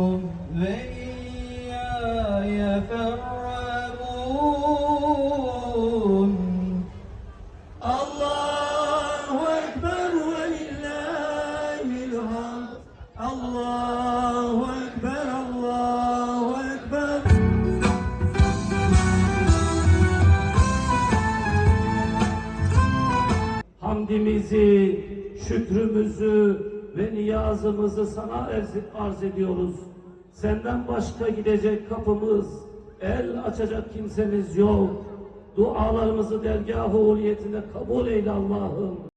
هم وإياي فارهبون الله أكبر ولله الحمد الله أكبر الله أكبر Hamdimizi, şükrümüzü, ve niyazımızı sana arz, ediyoruz. Senden başka gidecek kapımız, el açacak kimsemiz yok. Dualarımızı uliyetinde kabul eyle Allah'ım.